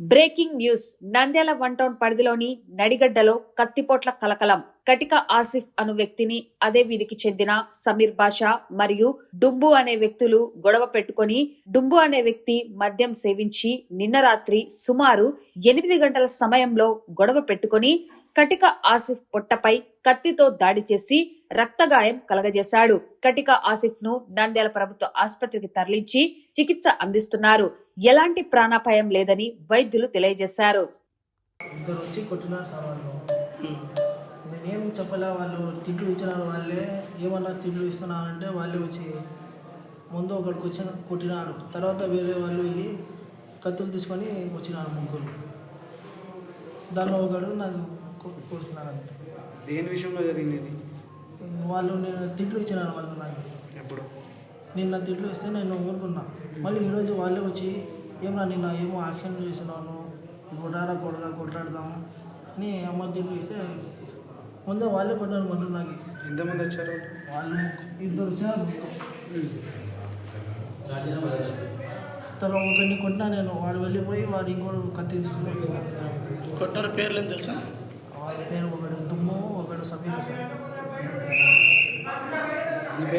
Breaking news. Nandyal one town పరిధిలోని నడిగడ్డలో కత్తిపోట్ల కలకలం. కటిక ఆసిఫ్ అను వ్యక్తిని అదే వీధికి చెందిన సమీర్ బాషా మరియు డుంబు అనే వ్యక్తులు గొడవ పెట్టుకొని డుంబు అనే వ్యక్తి మద్యం సేవించి నిన్న రాత్రి సుమారు ఎనిమిది గంటల సమయంలో గొడవ పెట్టుకొని కటిక ఆసిఫ్ పొట్టపై కత్తితో దాడి చేసి రక్తగాయం కలగజేశాడు. కటిక ఆసిఫ్ను నంద్యాల ప్రభుత్వ ఆసుపత్రికి తరలించి చికిత్స అందిస్తున్నారు. ఎలాంటి ప్రాణాపాయం లేదని వైద్యులు తెలియజేశారు. ఇద్దరు వచ్చి కొట్టినారు సార్ వాళ్ళు. నేనేం చెప్పలే వాళ్ళు తిట్లు ఇచ్చినారు వాళ్ళే. ఏమన్నా తిట్లు ఇస్తున్నారంటే వాళ్ళే వచ్చి ముందు ఒకడికి వచ్చిన కొట్టినాడు. తర్వాత వేరే వాళ్ళు వెళ్ళి కత్తులు తీసుకొని వచ్చినారు ముగ్గురు. దానిలో ఒకడు నాకు కొ- కోసినారు అంతే దేని విషయంలో జరిగింది ఇది? వాళ్ళు నేను తిట్లు ఇచ్చినారు వాళ్ళు నాకు. ఎప్పుడు? నిన్న తిట్లు ఇస్తే నేను ఊరుకున్నా. మళ్ళీ ఈరోజు వాళ్ళే వచ్చి ఏమన్నా నిన్న ఏమో యాక్షన్ చేసినాను ఇప్పుడు రారా కొడగా కొట్లాడదాం అని అమ్మ తిట్లు ఇస్తే ముందే వాళ్ళే కొట్టారు మళ్ళీ నాకు. ఎంతమంది వచ్చారు? వాళ్ళు ఇద్దరు వచ్చినారు తర్వాత ఒకరిని కొట్టినా నేను వాడు వెళ్ళిపోయి వాడు ఇంకోటి కత్తి తీసుకుని కొట్టారు పేర్లు ఏం తెలుసా? ఒకడు దుమ్ము ఒకడు సమీర్ సార్